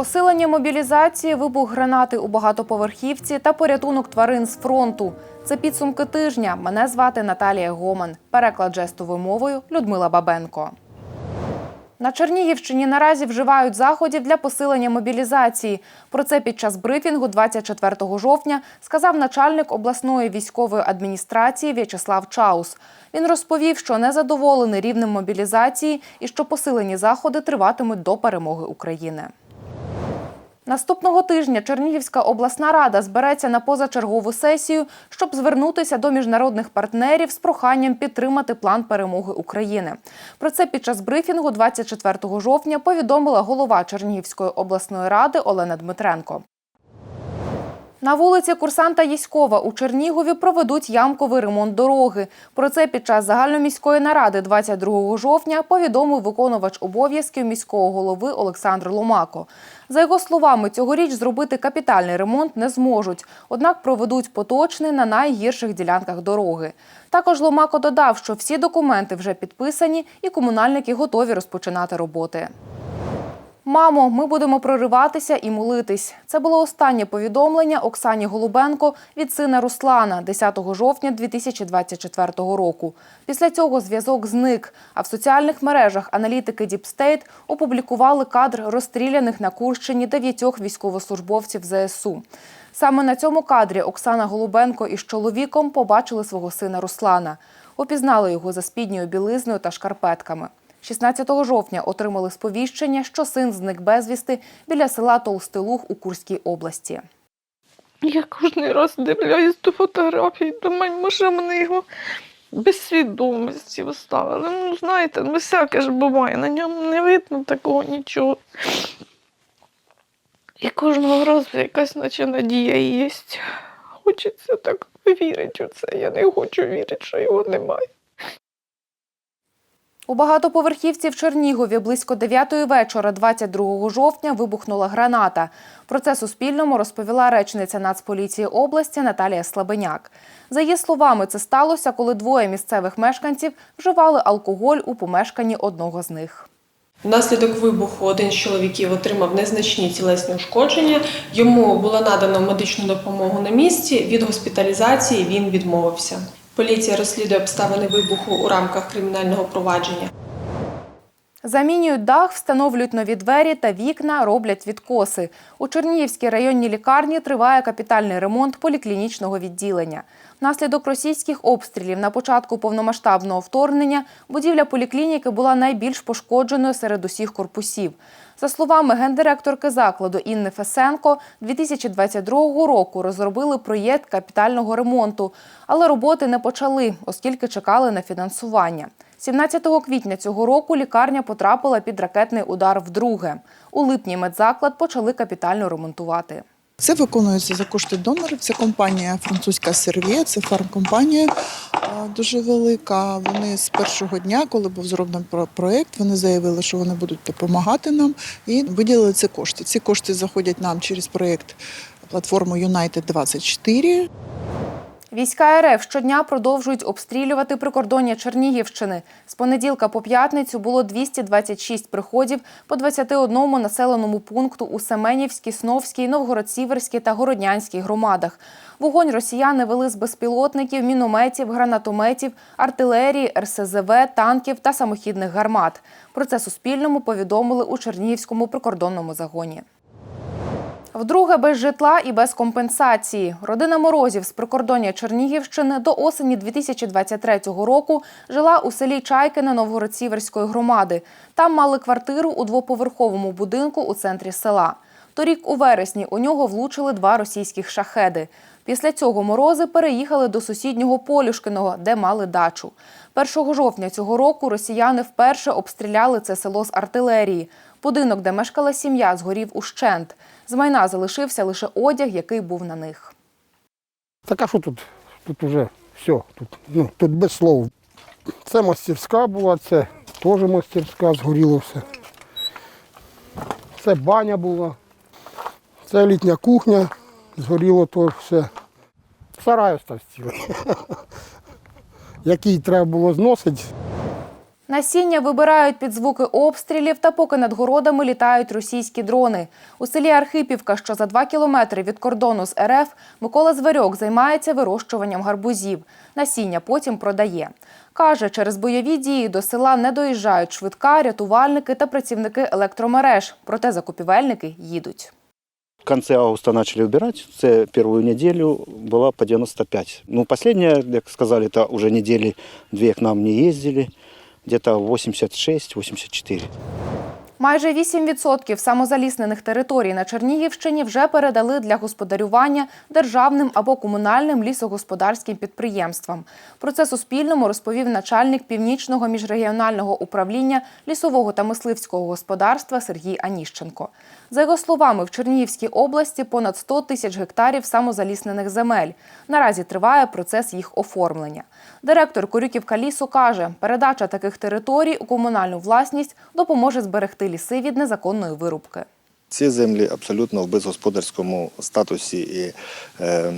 Посилення мобілізації, вибух гранати у багатоповерхівці та порятунок тварин з фронту. Це підсумки тижня. Мене звати Наталія Гоман. Переклад жестовою мовою Людмила Бабенко. На Чернігівщині наразі вживають заходів для посилення мобілізації. Про це під час брифінгу 24 жовтня сказав начальник обласної військової адміністрації В'ячеслав Чаус. Він розповів, що незадоволений рівнем мобілізації і що посилені заходи триватимуть до перемоги України. Наступного тижня Чернігівська обласна рада збереться на позачергову сесію, щоб звернутися до міжнародних партнерів з проханням підтримати план перемоги України. Про це під час брифінгу 24 жовтня повідомила голова Чернігівської обласної ради Олена Дмитренко. На вулиці Курсанта Єськова у Чернігові проведуть ямковий ремонт дороги. Про це під час загальноміської наради 22 жовтня повідомив виконувач обов'язків міського голови Олександр Ломако. За його словами, цьогоріч зробити капітальний ремонт не зможуть, однак проведуть поточний на найгірших ділянках дороги. Також Ломако додав, що всі документи вже підписані і комунальники готові розпочинати роботи. Мамо, ми будемо прориватися і молитись. Це було останнє повідомлення Оксані Голубенко від сина Руслана 10 жовтня 2024 року. Після цього зв'язок зник. А в соціальних мережах аналітики Діпстейт опублікували кадр розстріляних на Курщині дев'ятьох військовослужбовців ЗСУ. Саме на цьому кадрі Оксана Голубенко із чоловіком побачили свого сина Руслана. Опізнали його за спідньою білизною та шкарпетками. 16 жовтня отримали сповіщення, що син зник безвісти біля села Толстилух у Курській області. Я кожен раз дивляюсь до фотографій, думаю, може мене його без свідомості вставили. Ну, знаєте, ну всяке ж буває, на ньому не видно такого нічого. І кожного разу якась наче надія є. Хочеться так вірити у це. Я не хочу вірити, що його немає. У багатоповерхівці в Чернігові близько 9 вечора 22 жовтня вибухнула граната. Про це Суспільному розповіла речниця Нацполіції області Наталія Слабеняк. За її словами, це сталося, коли двоє місцевих мешканців вживали алкоголь у помешканні одного з них. Внаслідок вибуху один з чоловіків отримав незначні тілесні ушкодження. Йому було надано медичну допомогу на місці. Від госпіталізації він відмовився. Поліція розслідує обставини вибуху у рамках кримінального провадження. Замінюють дах, встановлюють нові двері та вікна, роблять відкоси. У Чернігівській районній лікарні триває капітальний ремонт поліклінічного відділення. Внаслідок російських обстрілів на початку повномасштабного вторгнення будівля поліклініки була найбільш пошкодженою серед усіх корпусів. За словами гендиректорки закладу Інни Фесенко, 2022 року розробили проєкт капітального ремонту, але роботи не почали, оскільки чекали на фінансування. 17 квітня цього року лікарня потрапила під ракетний удар вдруге. У липні медзаклад почали капітально ремонтувати. Це виконується за кошти донорів. Це компанія французька Сервія, це фармкомпанія дуже велика. Вони з першого дня, коли був зроблений проєкт, вони заявили, що вони будуть допомагати нам і виділили ці кошти. Ці кошти заходять нам через проект платформу United 24 Війська РФ щодня продовжують обстрілювати прикордоння Чернігівщини. З понеділка по п'ятницю було 226 приходів по 21 населеному пункту у Семенівській, Сновській, Новгород-Сіверській та Городнянській громадах. Вогонь росіяни вели з безпілотників, мінометів, гранатометів, артилерії, РСЗВ, танків та самохідних гармат. Про це Суспільному повідомили у Чернігівському прикордонному загоні. Вдруге без житла і без компенсації. Родина Морозів з прикордоння Чернігівщини до осені 2023 року жила у селі Чайкине Новгород-Сіверської громади. Там мали квартиру у двоповерховому будинку у центрі села. Торік у вересні у нього влучили два російських шахеди. Після цього морози переїхали до сусіднього Полюшкиного, де мали дачу. 1 жовтня цього року росіяни вперше обстріляли це село з артилерії. Будинок, де мешкала сім'я, згорів ущент. З майна залишився лише одяг, який був на них. Так а що тут? Тут вже все, тут, ну, тут без слов. Це мастерська була, це теж мастерська, згоріло все. Це баня була, це літня кухня, згоріло теж все. Сарай остався цілий. Який треба було зносити. Насіння вибирають під звуки обстрілів та поки над городами літають російські дрони. У селі Архипівка, що за два кілометри від кордону з РФ, Микола Зверьок займається вирощуванням гарбузів. Насіння потім продає. Каже, через бойові дії до села не доїжджають швидка, рятувальники та працівники електромереж. Проте закупівельники їдуть. В конце августа начали убирать. Це первую неделю была по 95. Ну, последняя, как сказали, это уже недели две к нам не ездили. Где-то 86-84. Майже 8% самозаліснених територій на Чернігівщині вже передали для господарювання державним або комунальним лісогосподарським підприємствам. Про це Суспільному розповів начальник північного міжрегіонального управління лісового та мисливського господарства Сергій Аніщенко. За його словами, в Чернігівській області понад 100 тисяч гектарів самозаліснених земель. Наразі триває процес їх оформлення. Директор Корюківка лісу каже, передача таких територій у комунальну власність допоможе зберегти ліси від незаконної вирубки. Ці землі абсолютно в безгосподарському статусі, і е,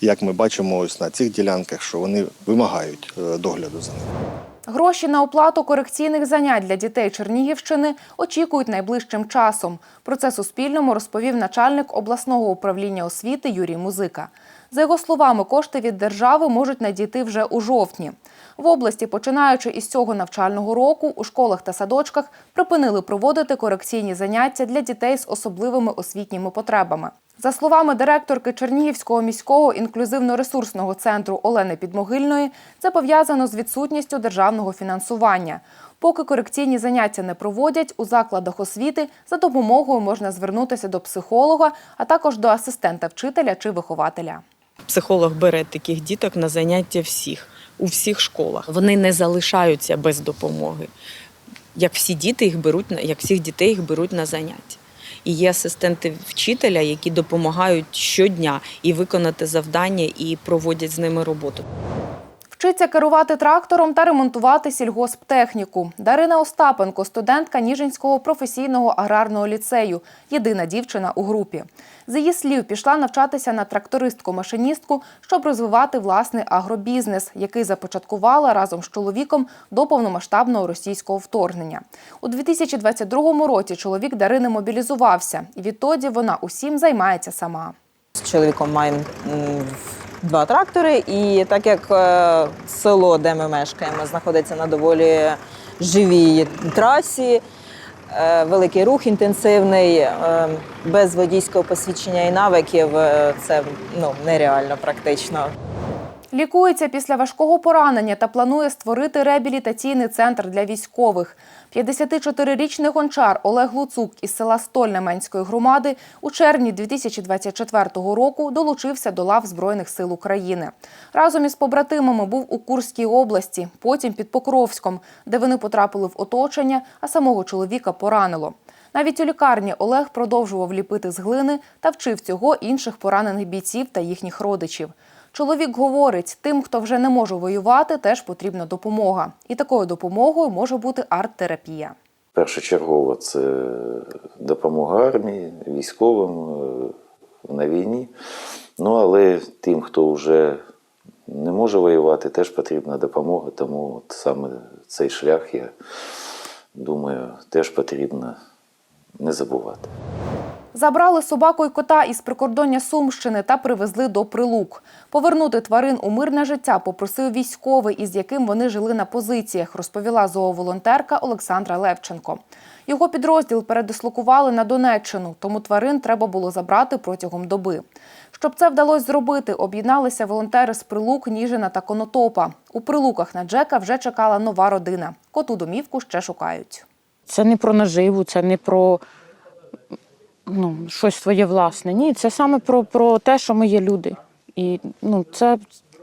як ми бачимо ось на цих ділянках, що вони вимагають е, догляду за ними. Гроші на оплату корекційних занять для дітей Чернігівщини очікують найближчим часом. Про це Суспільному розповів начальник обласного управління освіти Юрій Музика. За його словами, кошти від держави можуть надійти вже у жовтні. В області, починаючи із цього навчального року, у школах та садочках припинили проводити корекційні заняття для дітей з особливими освітніми потребами. За словами директорки Чернігівського міського інклюзивно-ресурсного центру Олени Підмогильної, це пов'язано з відсутністю державного фінансування. Поки корекційні заняття не проводять, у закладах освіти за допомогою можна звернутися до психолога, а також до асистента вчителя чи вихователя. Психолог бере таких діток на заняття всіх у всіх школах. Вони не залишаються без допомоги. Як всі діти їх беруть як всіх дітей їх беруть на заняття. І є асистенти вчителя, які допомагають щодня і виконати завдання, і проводять з ними роботу. Вчиться керувати трактором та ремонтувати сільгосптехніку. Дарина Остапенко, студентка Ніжинського професійного аграрного ліцею, єдина дівчина у групі. З її слів, пішла навчатися на трактористку-машиністку, щоб розвивати власний агробізнес, який започаткувала разом з чоловіком до повномасштабного російського вторгнення. У 2022 році чоловік Дарини мобілізувався, і відтоді вона усім займається сама. З чоловіком маємо два трактори, і так як е, село, де ми мешкаємо, знаходиться на доволі живій трасі, е, великий рух інтенсивний, е, без водійського посвідчення і навиків це ну, нереально практично. Лікується після важкого поранення та планує створити реабілітаційний центр для військових. 54-річний гончар Олег Луцук із села Стольне Менської громади у червні 2024 року долучився до лав Збройних сил України. Разом із побратимами був у Курській області, потім під Покровськом, де вони потрапили в оточення, а самого чоловіка поранило. Навіть у лікарні Олег продовжував ліпити з глини та вчив цього інших поранених бійців та їхніх родичів. Чоловік говорить, тим, хто вже не може воювати, теж потрібна допомога. І такою допомогою може бути арт-терапія. Першочергово це допомога армії, військовим е, на війні. Ну, але тим, хто вже не може воювати, теж потрібна допомога. Тому от саме цей шлях, я думаю, теж потрібно не забувати. Забрали собаку й кота із прикордоння Сумщини та привезли до Прилук. Повернути тварин у мирне життя попросив військовий, із яким вони жили на позиціях, розповіла зооволонтерка Олександра Левченко. Його підрозділ передислокували на Донеччину, тому тварин треба було забрати протягом доби. Щоб це вдалося зробити, об'єдналися волонтери з Прилук, Ніжина та Конотопа. У Прилуках на Джека вже чекала нова родина. Коту домівку ще шукають. Це не про наживу, це не про ну, щось своє власне. Ні, це саме про, про те, що ми є люди. І ну, це,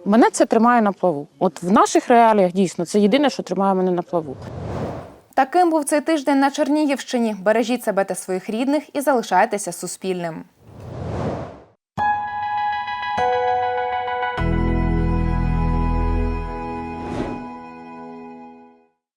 мене це тримає на плаву. От в наших реаліях дійсно це єдине, що тримає мене на плаву. Таким був цей тиждень на Чернігівщині. Бережіть себе та своїх рідних і залишайтеся суспільним.